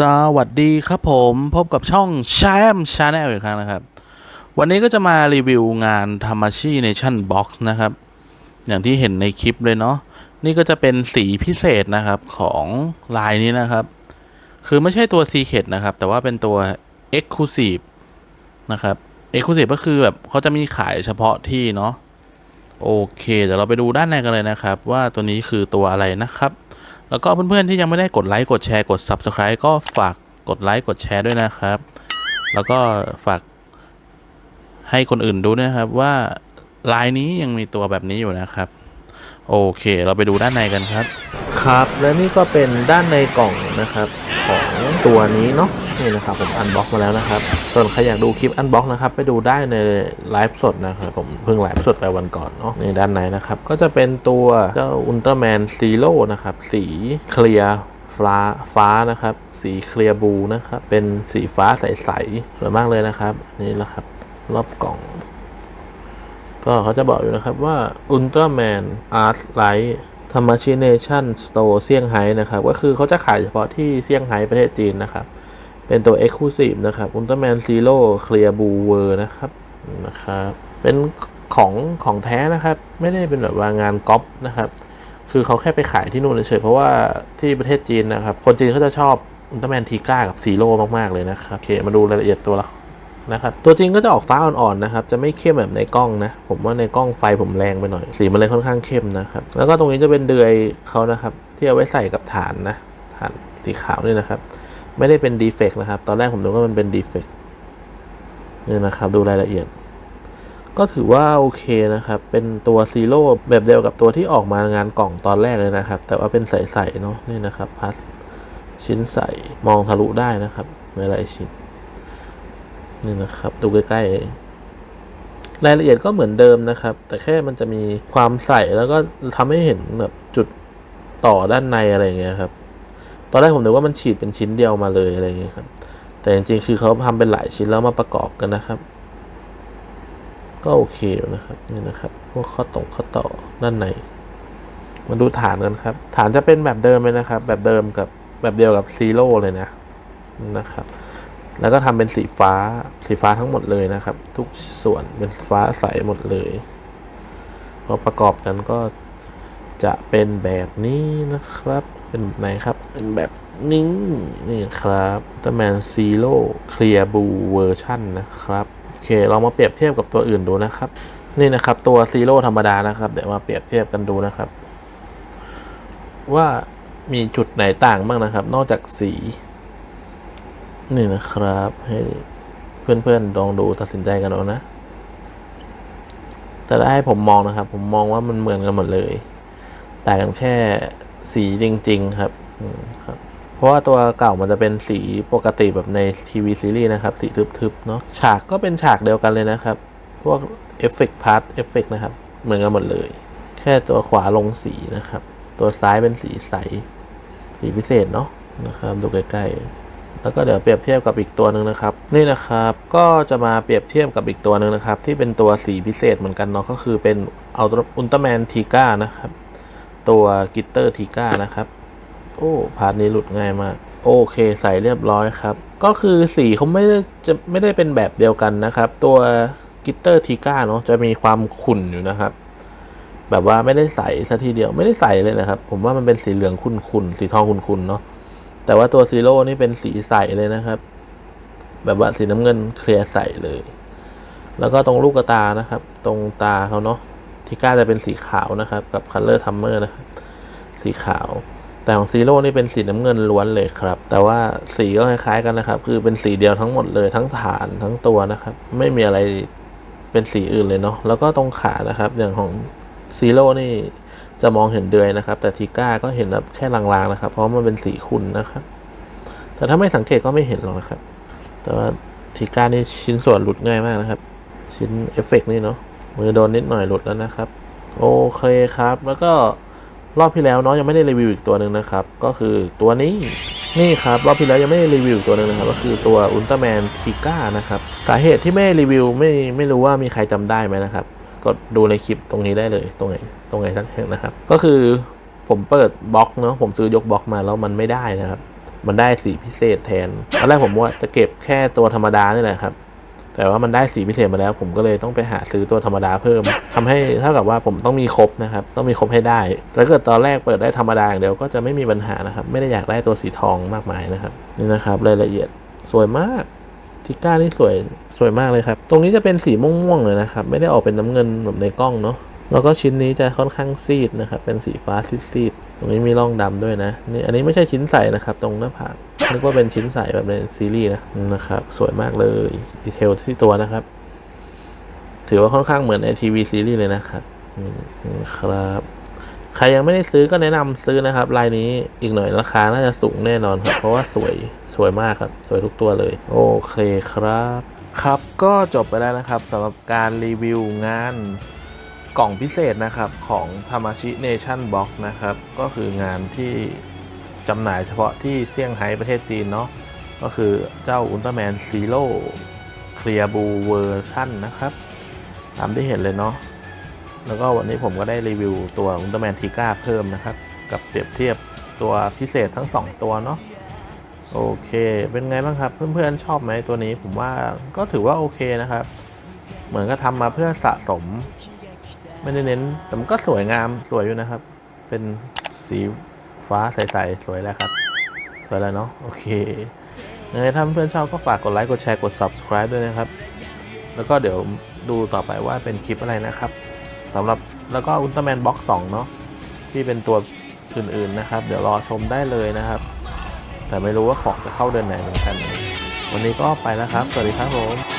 สวัสดีครับผมพบกับช่องแชมชาแนลอีกครั้งนะครับ วันนี้ก็จะมารีวิวงานทามาชิเนชั่นบ็อกซ์นะครับ อย่างที่เห็นในคลิปเลยเนาะนี่ก็จะเป็นสีพิเศษนะครับของลายนี้นะครับ คือไม่ใช่ตัว Secret นะครับ แต่ว่าเป็นตัว Exclusive นะครับ Exclusive ก็คือแบบเขาจะมีขายเฉพาะที่เนาะโอเคเดี๋ยวเราไปดูด้านในกันเลยนะครับ ว่าตัวนี้คือตัวอะไรนะครับ แล้วก็เพื่อนๆที่ยังไม่ได้กดไลค์กดแชร์กด Subscribe ก็ฝากกดไลค์กดแชร์ด้วยนะครับ แล้วก็ฝากให้คนอื่นดูนะครับว่าลายนี้ยังมีตัวแบบนี้อยู่นะครับ โอเค เราไปดูด้านในกันครับ ครับ และนี่ก็เป็นด้านในกล่องนะครับ ของตัวนี้เนาะนี่นะครับผมอันบ็อกมาแล้วนะครับ ส่วนใครอยากดูคลิปอันบ็อกนะครับไปดูได้ในไลฟ์สดนะครับผมเพิ่งไลฟ์สดไปวันก่อนเนาะในด้านในนะครับ ก็จะเป็นตัวเจ้าอุลตร้าแมนซีโร่นะครับ สีเคลียร์ฟ้าฟ้านะครับ สีเคลียร์บูนะครับ เป็นสีฟ้าใสๆสวยมากเลยนะครับ นี่แหละครับ รอบกล่อง ก็เขาจะบอกอยู่นะครับว่า Ultraman Art Light t a m a c h i Nation Store เซี่ยงไฮ้นะครับก็คือเขาจะขายเฉพาะที่เซี่ยงไฮ้ประเทศจีนนะครับ เป็นตัว Exclusive นะครับ Ultraman Zero Clear Blue World นะครับนะครับเป็นของของแท้นะครับ ไม่ได้เป็นแบบว่างานก๊อปนะครับ คือเขาแค่ไปขายที่นู่นเฉยเพราะว่าที่ประเทศจีนนะครับ คนจีนเขาจะชอบอุลตร้าแมนทีก้ากับซีโร่มาก ๆ เลยนะครับ โอเค มาดูรายละเอียดตัวละ นะครับ ตัวจริงก็จะออกฟ้าอ่อนๆนะครับ จะไม่เข้มแบบในกล้องนะ ผมว่าในกล้องไฟผมแรงไปหน่อย สีมันเลยค่อนข้างเข้มนะครับ แล้วก็ตรงนี้จะเป็นเดือยเขานะครับ ที่เอาไว้ใส่กับฐานนะ ฐานสีขาวนี่นะครับ ไม่ได้เป็นดีเฟกต์นะครับ ตอนแรกผมนึกว่ามันเป็นดีเฟกต์นี่นะครับ ดูรายละเอียด ก็ถือว่าโอเคนะครับ เป็นตัวซีโร่แบบเดียวกับตัวที่ออกมางานกล่องตอนแรกเลยนะครับ แต่ว่าเป็นใสๆเนาะ นี่นะครับพัสชิ้นใส มองทะลุได้นะครับในหลายชิ้น นี่นะครับ ดูใกล้ๆรายละเอียดก็เหมือนเดิมนะครับ แต่แค่มันจะมีความใสแล้วก็ทำให้เห็นแบบจุดต่อด้านในอะไรอย่างเงี้ยครับตอนแรกผมนึกว่ามันฉีดเป็นชิ้นเดียวมาเลยอะไรอย่างเงี้ยครับ แต่จริงๆคือเขาทำเป็นหลายชิ้นแล้วมาประกอบกันนะครับ ก็โอเคอยู่นะครับนี่นะครับพวกข้อตรงข้อต่อด้านในมาดูฐานกันครับ ฐานจะเป็นแบบเดิมเลยนะครับ แบบเดิมกับแบบเดียวกับซีโร่เลยนะนะครับ แล้วก็ทำเป็นสีฟ้าสีฟ้าทั้งหมดเลยนะครับ ทุกส่วนเป็นฟ้าใสหมดเลยพอประกอบกันก็จะเป็นแบบนี้นะครับ เป็นไหนครับ เป็นแบบนี้นี่ครับต m แมนซีโร่เคลียร์บูเวอร์ชันนะครับ โอเค เรามาเปรียบเทียบกับตัวอื่นดูนะครับ นี่นะครับตัวซีโร่ธรรมดานะครับ เดี๋ยวมาเปรียบเทียบกันดูนะครับ ว่ามีจุดไหนต่างบ้างนะครับ นอกจากสี นี่นะครับ ให้เพื่อนๆลองดูตัดสินใจกันเอานะ แต่ถ้าให้ผมมองนะครับ ผมมองว่ามันเหมือนกันหมดเลยแต่างกันแค่สีจริง ๆ ครับครับ เพราะว่าตัวเก่ามันจะเป็นสีปกติแบบในทีวีซีรีส์นะครับ สีทึบๆเนาะฉากก็เป็นฉากเดียวกันเลยนะครับ พวกเอฟเฟกต์พาร์ทเอฟเฟกต์นะครับ เหมือนกันหมดเลย แค่ตัวขวาลงสีนะครับ ตัวซ้ายเป็นสีใส สีพิเศษเนาะนะครับ ดูใกล้ๆ แล้วก็เดี๋ยวเปรียบเทียบกับอีกตัวหนึ่งนะครับ นี่นะครับก็จะมาเปรียบเทียบกับอีกตัวหนึ่งนะครับ ที่เป็นตัวสีพิเศษเหมือนกันเนาะก็คือเป็นอัลตร้าอุลตร้าแมนทีก้านะครับ ตัวกิตเตอร์ทีก้านะครับ โอ้พาร์ทนี้หลุดง่ายมาก โอเคใส่เรียบร้อยครับ ก็คือสีเขาไม่ได้จะไม่ได้เป็นแบบเดียวกันนะครับ ตัวกิตเตอร์ทีก้าเนาะจะมีความขุ่นอยู่นะครับ แบบว่าไม่ได้ใสซะทีเดียวไม่ได้ใสเลยนะครับ ผมว่ามันเป็นสีเหลืองขุ่นๆสีทองขุ่นๆเนาะ แต่ว่าตัวซีโร่นี่เป็นสีใสเลยนะครับ แบบว่าสีน้ำเงินเคลียร์ใสเลย แล้วก็ตรงลูกตานะครับ ตรงตาเขาเนาะที่ก้าจะเป็นสีขาวนะครับ กับคัลเลอร์ทัมเมอร์นะครับ สีขาว แต่ของซีโร่นี่เป็นสีน้ำเงินล้วนเลยครับ แต่ว่าสีก็คล้ายๆกันนะครับ คือเป็นสีเดียวทั้งหมดเลยทั้งฐานทั้งตัวนะครับ ไม่มีอะไรเป็นสีอื่นเลยเนาะแล้วก็ตรงขานะครับ อย่างของซีโร่นี่ จะมองเห็นเดือยนะครับ แต่ทีก้าก็เห็นแบบแค่ลางๆนะครับ เพราะมันเป็นสีขุ่นนะครับ แต่ถ้าไม่สังเกตก็ไม่เห็นหรอกนะครับ แต่ว่าทีก้านี่ชิ้นส่วนหลุดง่ายมากนะครับ ชิ้นเอฟเฟกต์นี่เนาะมือโดนนิดหน่อยหลุดแล้วนะครับ โอเคครับ แล้วก็รอบที่แล้วเนาะยังไม่ได้รีวิวอีกตัวหนึ่งนะครับ ก็คือตัวนี้นี่ครับรอบที่แล้วยังไม่ได้รีวิวอีกตัวหนึ่งนะครับ ก็คือตัวอุลตร้าแมนทีก้านะครับสาเหตุที่ไม่รีวิวไม่ไม่รู้ว่ามีใครจำได้ไหมนะครับ ก็ดูในคลิปตรงนี้ได้เลยตรงไหนตรงไหนสักแห่งนะครับ ก็คือผมเปิดบล็อกเนาะผมซื้อยกบล็อกมาแล้วมันไม่ได้นะครับ มันได้สีพิเศษแทนตอนแรกผมว่าจะเก็บแค่ตัวธรรมดานี่แหละครับ แต่ว่ามันได้สีพิเศษมาแล้ว ผมก็เลยต้องไปหาซื้อตัวธรรมดาเพิ่มทำให้เท่ากับว่าผมต้องมีครบนะครับ ต้องมีครบให้ได้ถ้าเกิดตอนแรกเปิดได้ธรรมดาอย่างเดียวก็จะไม่มีปัญหานะครับ ไม่ได้อยากได้ตัวสีทองมากมายนะครับนี่นะครับรายละเอียดสวยมาก ทิก้านี่สวยสวยมากเลยครับ ตรงนี้จะเป็นสีม่วงๆเลยนะครับ ไม่ได้ออกเป็นน้ำเงินแบบในกล้องเนาะแล้วก็ชิ้นนี้จะค่อนข้างซีดนะครับ เป็นสีฟ้าซีดๆตรงนี้มีร่องดำด้วยนะนี่อันนี้ไม่ใช่ชิ้นใสนะครับ ตรงหน้าผากนึกว่าเป็นชิ้นใสแบบในซีรีส์นะนะครับ สวยมากเลยดีเทลที่ตัวนะครับ ถือว่าค่อนข้างเหมือนในทีวีซีรีส์เลยนะครับครับใครยังไม่ได้ซื้อก็แนะนำซื้อนะครับลายนี้อีกหน่อยราคาน่าจะสูงแน่นอนครับเพราะว่าสวย สวยมากครับ สวยทุกตัวเลย โอเคครับ ครับก็จบไปแล้วนะครับสำหรับการรีวิวงานกล่องพิเศษนะครับของ Tamashi Nation Box นะครับ ก็คืองานที่จำหน่ายเฉพาะที่เซี่ยงไฮ้ประเทศจีนเนาะก็คือเจ้าอุลตร้าแมนซีโร่เคลียร์บูเวอร์ชันนะครับ ตามที่เห็นเลยเนาะแล้วก็วันนี้ผมก็ได้รีวิวตัวอุลตร้าแมนทีก้าเพิ่มนะครับ กับเปรียบเทียบตัวพิเศษทั้ง 2 ตัวเนาะ โอเค เป็นไงบ้างครับ เพื่อนๆชอบไหมตัวนี้ผมว่าก็ถือว่าโอเคนะครับ เหมือนก็ทำมาเพื่อสะสม ไม่ได้เน้น แต่มันก็สวยงามสวยอยู่นะครับ เป็นสีฟ้าใสๆสวยแล้วครับ สวยแล้วเนาะโอเคยังไงถ้าเพื่อนๆชอบก็ฝากกดไลค์กดแชร์กด subscribe ด้วยนะครับ แล้วก็เดี๋ยวดูต่อไปว่าเป็นคลิปอะไรนะครับสำหรับแล้วก็อุลตร้าแมนบ็อกสองเนาะที่เป็นตัวอื่นๆนะครับ เดี๋ยวรอชมได้เลยนะครับ แต่ไม่รู้ว่าของจะเข้าเดือนไหนเหมือนกัน วันนี้ก็ไปแล้วครับ สวัสดีครับผม